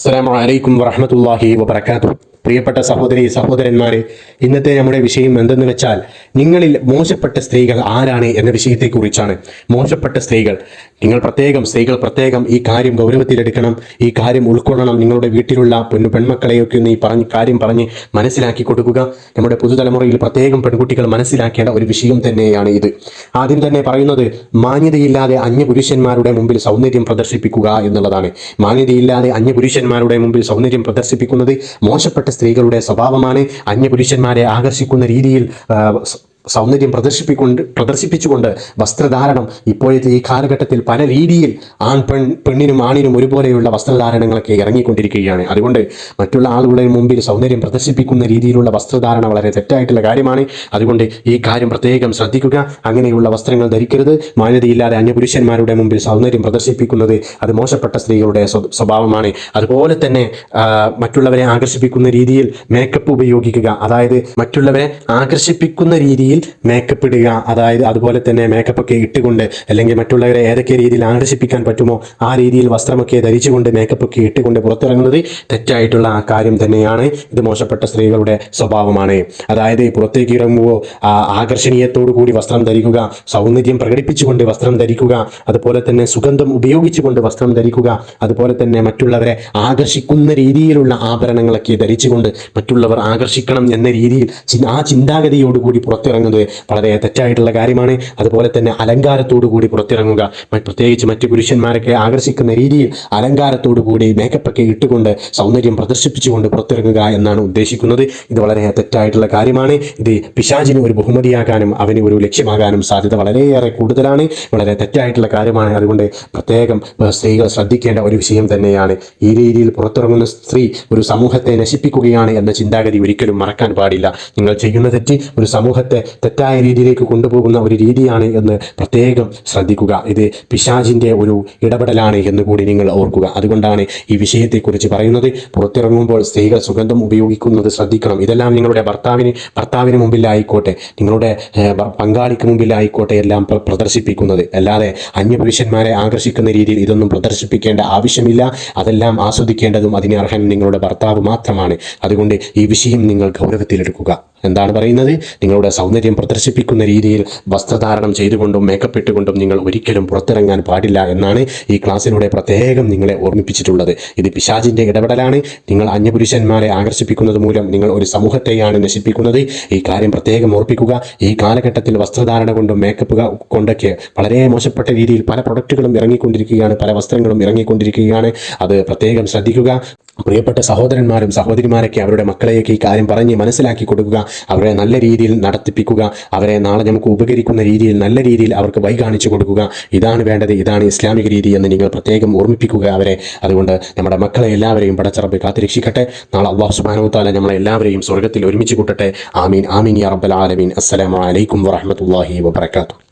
അസ്സലാമു അലൈക്കും വറഹ്മത്തുള്ളാഹി വബറകാതുഹു. പ്രിയപ്പെട്ട സഹോദരി സഹോദരന്മാരെ ഇന്നത്തെ നമ്മുടെ വിഷയം എന്തെന്ന് വെച്ചാൽ നിങ്ങളിൽ മോശപ്പെട്ട സ്ത്രീകൾ ആരാണ് എന്ന വിഷയത്തെക്കുറിച്ചാണ്. മോശപ്പെട്ട സ്ത്രീകൾ നിങ്ങൾ പ്രത്യേകം സ്ത്രീകൾ പ്രത്യേകം ഈ കാര്യം ഗൗരവത്തിലെടുക്കണം. ഈ കാര്യം ഉൾക്കൊള്ളണം. നിങ്ങളുടെ വീട്ടിലുള്ള പെണ്ണു പെൺമക്കളെയൊക്കെ ഒന്ന് ഈ പറഞ്ഞ് കാര്യം പറഞ്ഞ് മനസ്സിലാക്കി കൊടുക്കുക. നമ്മുടെ പുതുതലമുറയിൽ പ്രത്യേകം പെൺകുട്ടികൾ മനസ്സിലാക്കേണ്ട ഒരു വിഷയം തന്നെയാണ് ഇത്. ആദ്യം തന്നെ പറയുന്നത് മാന്യതയില്ലാതെ അന്യപുരുഷന്മാരുടെ മുമ്പിൽ സൗന്ദര്യം പ്രദർശിപ്പിക്കുക എന്നുള്ളതാണ്. മാന്യതയില്ലാതെ അന്യപുരുഷന്മാരുടെ മുമ്പിൽ സൗന്ദര്യം പ്രദർശിപ്പിക്കുന്നത് മോശപ്പെട്ട സ്ത്രീകളുടെ സ്വഭാവമാണ്. അന്യപുരുഷന്മാരെ ആകർഷിക്കുന്ന രീതിയിൽ സൗന്ദര്യം പ്രദർശിപ്പിക്കൊണ്ട് പ്രദർശിപ്പിച്ചുകൊണ്ട് വസ്ത്രധാരണം ഇപ്പോഴത്തെ ഈ കാലഘട്ടത്തിൽ പല രീതിയിൽ ആൺ പെൺ പെണ്ണിനും ആണിനും ഒരുപോലെയുള്ള വസ്ത്രധാരണങ്ങളൊക്കെ ഇറങ്ങിക്കൊണ്ടിരിക്കുകയാണ്. അതുകൊണ്ട് മറ്റുള്ള ആളുകളുടെ മുമ്പിൽ സൗന്ദര്യം പ്രദർശിപ്പിക്കുന്ന രീതിയിലുള്ള വസ്ത്രധാരണ വളരെ തെറ്റായിട്ടുള്ള കാര്യമാണ്. അതുകൊണ്ട് ഈ കാര്യം പ്രത്യേകം ശ്രദ്ധിക്കുക. അങ്ങനെയുള്ള വസ്ത്രങ്ങൾ ധരിക്കരുത്. മാന്യതയില്ലാതെ അന്യപുരുഷന്മാരുടെ മുമ്പിൽ സൗന്ദര്യം പ്രദർശിപ്പിക്കുന്നത് അത് മോശപ്പെട്ട സ്ത്രീകളുടെ സ്വഭാവമാണ്. അതുപോലെ തന്നെ മറ്റുള്ളവരെ ആകർഷിപ്പിക്കുന്ന രീതിയിൽ മേക്കപ്പ് ഉപയോഗിക്കുക. അതായത് മറ്റുള്ളവരെ ആകർഷിപ്പിക്കുന്ന രീതിയിൽ മേക്കപ്പ് ഇടുക. അതായത് അതുപോലെ തന്നെ മേക്കപ്പ് ഒക്കെ ഇട്ടുകൊണ്ട് അല്ലെങ്കിൽ മറ്റുള്ളവരെ ഏതൊക്കെ രീതിയിൽ ആകർഷിപ്പിക്കാൻ പറ്റുമോ ആ രീതിയിൽ വസ്ത്രമൊക്കെ ധരിച്ചുകൊണ്ട് മേക്കപ്പ് ഒക്കെ ഇട്ടുകൊണ്ട് പുറത്തിറങ്ങുന്നത് തെറ്റായിട്ടുള്ള ആ കാര്യം തന്നെയാണ്. ഇത് മോശപ്പെട്ട സ്ത്രീകളുടെ സ്വഭാവമാണ്. അതായത് പുറത്തേക്ക് ഇറങ്ങുമ്പോൾ ആകർഷണീയത്തോടു കൂടി വസ്ത്രം ധരിക്കുക സൗന്ദര്യം പ്രകടിപ്പിച്ചുകൊണ്ട് വസ്ത്രം ധരിക്കുക അതുപോലെ തന്നെ സുഗന്ധം ഉപയോഗിച്ചുകൊണ്ട് വസ്ത്രം ധരിക്കുക അതുപോലെ തന്നെ മറ്റുള്ളവരെ ആകർഷിക്കുന്ന രീതിയിലുള്ള ആഭരണങ്ങളൊക്കെ ധരിച്ചുകൊണ്ട് മറ്റുള്ളവർ ആകർഷിക്കണം എന്ന രീതിയിൽ ആ ചിന്താഗതിയോടുകൂടി പുറത്തിറങ്ങുന്നത് വളരെ തെറ്റായിട്ടുള്ള കാര്യമാണ്. അതുപോലെ തന്നെ അലങ്കാരത്തോടു കൂടി പുറത്തിറങ്ങുക. പ്രത്യേകിച്ച് മറ്റു പുരുഷന്മാരൊക്കെ ആകർഷിക്കുന്ന രീതിയിൽ അലങ്കാരത്തോടു കൂടി മേക്കപ്പൊക്കെ ഇട്ടുകൊണ്ട് സൗന്ദര്യം പ്രദർശിപ്പിച്ചുകൊണ്ട് പുറത്തിറങ്ങുക എന്നാണ് ഉദ്ദേശിക്കുന്നത്. ഇത് വളരെ തെറ്റായിട്ടുള്ള കാര്യമാണ്. ഇത് പിശാചിന് ഒരു ബഹുമതിയാകാനും അവന് ഒരു ലക്ഷ്യമാകാനും സാധ്യത വളരെയേറെ കൂടുതലാണ്. വളരെ തെറ്റായിട്ടുള്ള കാര്യമാണ്. അതുകൊണ്ട് പ്രത്യേകം സ്ത്രീകൾ ശ്രദ്ധിക്കേണ്ട ഒരു വിഷയം തന്നെയാണ്. ഈ രീതിയിൽ പുറത്തിറങ്ങുന്ന സ്ത്രീ ഒരു സമൂഹത്തെ നശിപ്പിക്കുകയാണ് എന്ന ചിന്താഗതി ഒരിക്കലും മറക്കാൻ പാടില്ല. നിങ്ങൾ ചെയ്യുന്ന തെറ്റ് ഒരു സമൂഹത്തെ തെറ്റായ രീതിയിലേക്ക് കൊണ്ടുപോകുന്ന ഒരു രീതിയാണ് എന്ന് പ്രത്യേകം ശ്രദ്ധിക്കുക. ഇത് പിശാചിന്റെ ഒരു ഇടപെടലാണ് എന്ന് കൂടി നിങ്ങൾ ഓർക്കുക. അതുകൊണ്ടാണ് ഈ വിഷയത്തെക്കുറിച്ച് പറയുന്നത്. പുറത്തിറങ്ങുമ്പോൾ സ്ത്രീകൾ സുഗന്ധം ഉപയോഗിക്കുന്നത് ശ്രദ്ധിക്കണം. ഇതെല്ലാം നിങ്ങളുടെ ഭർത്താവിന് ഭർത്താവിന് മുമ്പിലായിക്കോട്ടെ. നിങ്ങളുടെ പങ്കാളിക്ക് മുമ്പിലായിക്കോട്ടെ എല്ലാം പ്ര- പ്രദർശിപ്പിക്കുന്നത്. അല്ലാതെ അന്യപുരുഷന്മാരെ ആകർഷിക്കുന്ന രീതിയിൽ ഇതൊന്നും പ്രദർശിപ്പിക്കേണ്ട ആവശ്യമില്ല. അതെല്ലാം ആസ്വദിക്കേണ്ടതും അതിന് അർഹൻ നിങ്ങളുടെ ഭർത്താവ് മാത്രമാണ്. അതുകൊണ്ട് ഈ വിഷയം നിങ്ങൾ ഗൗരവത്തിലെടുക്കുക. എന്താണ് പറയുന്നത്? നിങ്ങളുടെ സൗന്ദര്യം പ്രദർശിപ്പിക്കുന്ന രീതിയിൽ വസ്ത്രധാരണം ചെയ്തുകൊണ്ടും മേക്കപ്പ് ഇട്ടുകൊണ്ടും നിങ്ങൾ ഒരിക്കലും പുറത്തിറങ്ങാൻ പാടില്ല എന്നാണ് ഈ ക്ലാസ്സിലൂടെ പ്രത്യേകം നിങ്ങളെ ഓർമ്മിപ്പിച്ചിട്ടുള്ളത്. ഇത് പിശാചിന്റെ ഇടപെടലാണ്. നിങ്ങൾ അന്യപുരുഷന്മാരെ ആകർഷിപ്പിക്കുന്നത് മൂലം നിങ്ങൾ ഒരു സമൂഹത്തെയാണ് നശിപ്പിക്കുന്നത്. ഈ കാര്യം പ്രത്യേകം ഓർപ്പിക്കുക. ഈ കാലഘട്ടത്തിൽ വസ്ത്രധാരണ കൊണ്ടും മേക്കപ്പ് കൊണ്ടൊക്കെ വളരെ മോശപ്പെട്ട രീതിയിൽ പല പ്രൊഡക്റ്റുകളും ഇറങ്ങിക്കൊണ്ടിരിക്കുകയാണ്. പല വസ്ത്രങ്ങളും ഇറങ്ങിക്കൊണ്ടിരിക്കുകയാണ്. അത് പ്രത്യേകം ശ്രദ്ധിക്കുക. പ്രിയപ്പെട്ട സഹോദരന്മാരും സഹോദരിമാരൊക്കെ അവരുടെ മക്കളെയൊക്കെ ഈ കാര്യം പറഞ്ഞ് മനസ്സിലാക്കി കൊടുക്കുക അവരെ നല്ല രീതിയിൽ നടത്തിപ്പിക്കുക അവരെ നാളെ നമുക്ക് ഉപകരിക്കുന്ന രീതിയിൽ നല്ല രീതിയിൽ അവർക്ക് വൈകാണിച്ചു കാണിച്ചു കൊടുക്കുക. ഇതാണ് വേണ്ടത് ഇതാണ് ഇസ്ലാമിക രീതി എന്ന് നിങ്ങൾ പ്രത്യേകം ഓർമ്മിപ്പിക്കുക അവരെ. അതുകൊണ്ട് നമ്മുടെ മക്കളെ എല്ലാവരെയും പടച്ചറബ് കാത്തിരക്ഷിക്കട്ടെ. നാളെ അള്ളാഹു സുബ്ഹാനഹു വതആല നമ്മളെ എല്ലാവരെയും സ്വർഗത്തിൽ ഒരുമിച്ച് കൂട്ടട്ടെ. ആമീൻ ആമീൻ യാ റബ്ബൽ ആലമീൻ. അസ്സലാമു അലൈക്കും വറഹ്മത്തുള്ളാഹി വബറകാതുഹു.